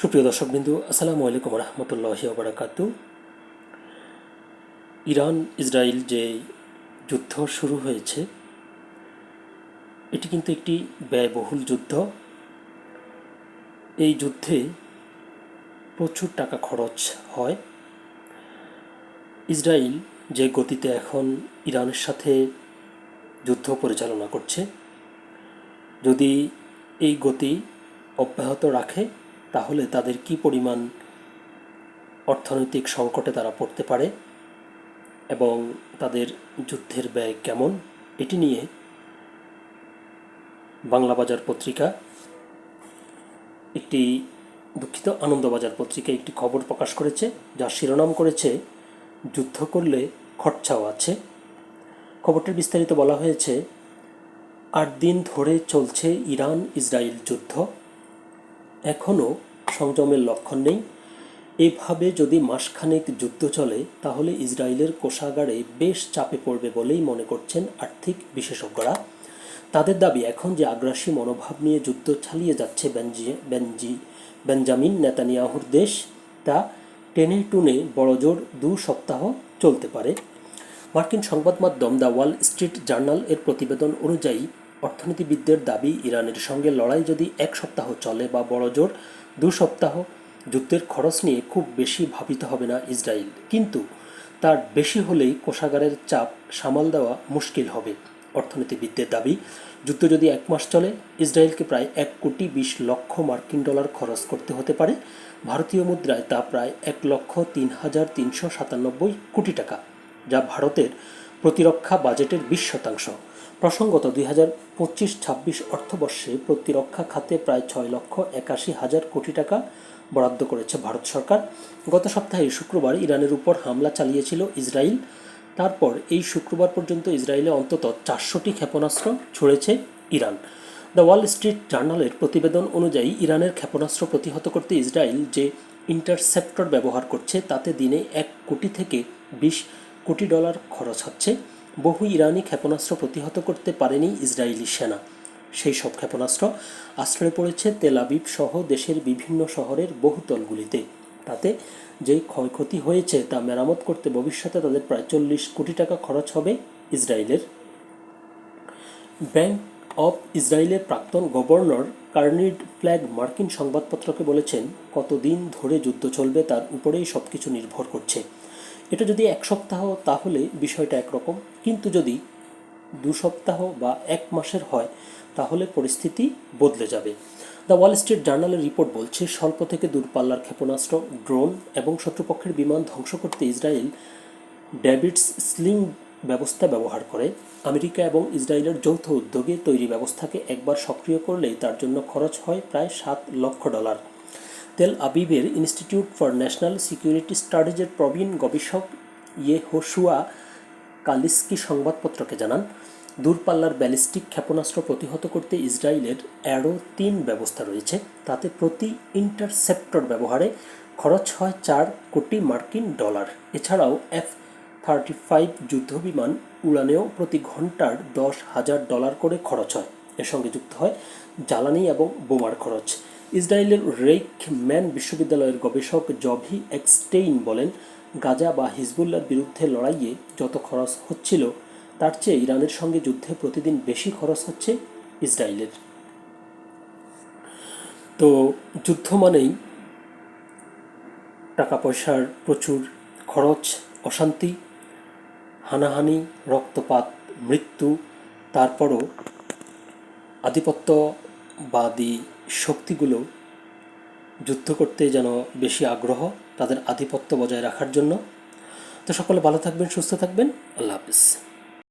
সুপ্রিয় দর্শকবিন্দু, আসসালামু আলাইকুম রহমতুল্লাহি ওবরাকাতু ইরান, ইসরায়েল যে যুদ্ধ শুরু হয়েছে, এটি কিন্তু একটি ব্যয়বহুল যুদ্ধ। এই যুদ্ধে প্রচুর টাকা খরচ হয়। ইসরায়েল যে গতিতে এখন ইরানের সাথে যুদ্ধ পরিচালনা করছে, যদি এই গতি অব্যাহত রাখে তাহলে তাদের কি পরিমাণ অর্থনৈতিক সংকটে তারা পড়তে পারে এবং তাদের যুদ্ধের ব্যয় কেমন? এটি নিয়ে বাংলা বাজার পত্রিকা একটি দুঃখিত আনন্দবাজার পত্রিকা একটি খবর প্রকাশ করেছে যার শিরোনাম করেছে, যুদ্ধ করলে খরচাও আছে। খবরটির বিস্তারিত বলা হয়েছে আট দিন ধরে চলছে ইরান ইসরায়েল যুদ্ধ। এখনও সংযমের লক্ষণ নেই। এভাবে যদি মাসখানেক যুদ্ধ চলে, তাহলে ইসরায়েলের কোষাগারে বেশ চাপে পড়বে বলেই মনে করছেন আর্থিক বিশেষজ্ঞরা। তাদের দাবি এখন যে আগ্রাসী মনোভাব নিয়ে যুদ্ধ চালিয়ে যাচ্ছে বেনজি বেনজি বেঞ্জামিন নেতানিয়াহুর দেশ, তা টেনে টুনে বড়জোর দু সপ্তাহ চলতে পারে। মার্কিন সংবাদ মাধ্যম দ্য ওয়াল স্ট্রিট জার্নাল এর প্রতিবেদন অনুযায়ী অর্থনীতিবিদদের দাবি, ইরানের সঙ্গে লড়াই যদি এক সপ্তাহ চলে বা বড়জোর দু সপ্তাহ, যুদ্ধের খরচ নিয়ে খুব বেশি ভাবিত হবে না ইসরায়েল। কিন্তু তার বেশি হলেই কোষাগারের চাপ সামাল দেওয়া মুশকিল হবে। অর্থনীতিবিদদের দাবি, যুদ্ধ যদি এক মাস চলে, ইসরায়েলকে প্রায় এক কোটি বিশ লক্ষ মার্কিন ডলার খরচ করতে হতে পারে। ভারতীয় মুদ্রায় তা প্রায় এক লক্ষ তিন হাজার তিনশো সাতানব্বই কোটি টাকা, যা ভারতের প্রতিরক্ষা বাজেটের বিশ শতাংশ। প্রসঙ্গত দুই হাজার পঁচিশ ছাব্বিশ অর্থবর্ষে প্রতিরক্ষা খাতে প্রায় ছয় লক্ষ একাশি হাজার কোটি টাকা বরাদ্দ করেছে ভারত সরকার। গত সপ্তাহে শুক্রবার ইরানের উপর হামলা চালিয়েছিল ইসরায়েল তারপর এই শুক্রবার পর্যন্ত ইসরায়েলে অন্তত চারশোটি ক্ষেপণাস্ত্র ছুড়েছে ইরান। দ্য ওয়াল স্ট্রিট জার্নালের প্রতিবেদন অনুযায়ী, ইরানের ক্ষেপণাস্ত্র প্রতিহত করতে ইসরায়েল যে ইন্টারসেপ্টর ব্যবহার করছে, তাতে দিনে এক কোটি থেকে বিশ কোটি ডলার খরচ হচ্ছে। বহু ইরানি ক্ষেপণাস্ত্র প্রতিহত করতে পারেনি ইসরায়েলি সেনা। সেই সব ক্ষেপণাস্ত্র আশ্রয় পড়েছে তেল আবিব সহ দেশের বিভিন্ন শহরের বহুতলগুলিতে তাতে যে ক্ষয়ক্ষতি হয়েছে তা মেরামত করতে ভবিষ্যতে তাদের প্রায় চল্লিশ কোটি টাকা খরচ হবে ইসরায়েলের। ব্যাংক অফ ইসরায়েলের প্রাক্তন গভর্নর কার্নিড ফ্ল্যাগ মার্কিন সংবাদপত্রকে বলেছেন, কতদিন ধরে যুদ্ধ চলবে তার উপরেই সব কিছু নির্ভর করছে। এটা যদি এক সপ্তাহ, তাহলে বিষয়টা একরকম। কিন্তু যদি দু সপ্তাহ বা এক মাসের হয়, তাহলে পরিস্থিতি বদলে যাবে। দ্য ওয়াল স্ট্রিট জার্নালের রিপোর্ট বলছে, স্বল্প থেকে দূরপাল্লার ক্ষেপণাস্ত্র, ড্রোন এবং শত্রুপক্ষের বিমান ধ্বংস করতে ইসরায়েল ডেভিডস স্লিং ব্যবস্থা ব্যবহার করে। আমেরিকা এবং ইসরায়েলের যৌথ উদ্যোগে তৈরি ব্যবস্থাকে একবার সক্রিয় করলেই তার জন্য খরচ হয় প্রায় সাত লক্ষ ডলার। তেল আবিবের ইনস্টিটিউট ফর ন্যাশনাল সিকিউরিটি স্টাডিজের প্রবীণ গবেষক ইয়ে হোসুয়া কালিস্কি সংবাদপত্রকে জানান, দূরপাল্লার ব্যালিস্টিক ক্ষেপণাস্ত্র প্রতিহত করতে ইসরায়েলের অ্যারো তিন ব্যবস্থা রয়েছে। তাতে প্রতি ইন্টারসেপ্টর ব্যবহারে খরচ হয় চার কোটি মার্কিন ডলার। এছাড়াও এফ থার্টি ফাইভ যুদ্ধবিমান উড়ানেও প্রতি ঘণ্টার দশ হাজার ডলার করে খরচ হয়। এর সঙ্গে যুক্ত হয় জ্বালানি এবং বোমার খরচ। ইসরায়েলের রেইক ম্যান বিশ্ববিদ্যালয়ের গবেষক জভি এক্সটেইন বলেন, গাজা বা হিজবুল্লার বিরুদ্ধে লড়াইয়ে যত খরচ হচ্ছিল, তার চেয়ে ইরানের সঙ্গে যুদ্ধে প্রতিদিন বেশি খরচ হচ্ছে ইসরায়েলের। তো যুদ্ধ মানেই টাকা পয়সার প্রচুর খরচ, অশান্তি, হানাহানি, রক্তপাত, মৃত্যু, তারপরও আধিপত্যবাদী শক্তিগুলো যুদ্ধ করতে যেন বেশি আগ্রহ তাদের আধিপত্য বজায় রাখার জন্য। তো সকলে ভালো থাকবেন, সুস্থ থাকবেন। আল্লাহ হাফিজ।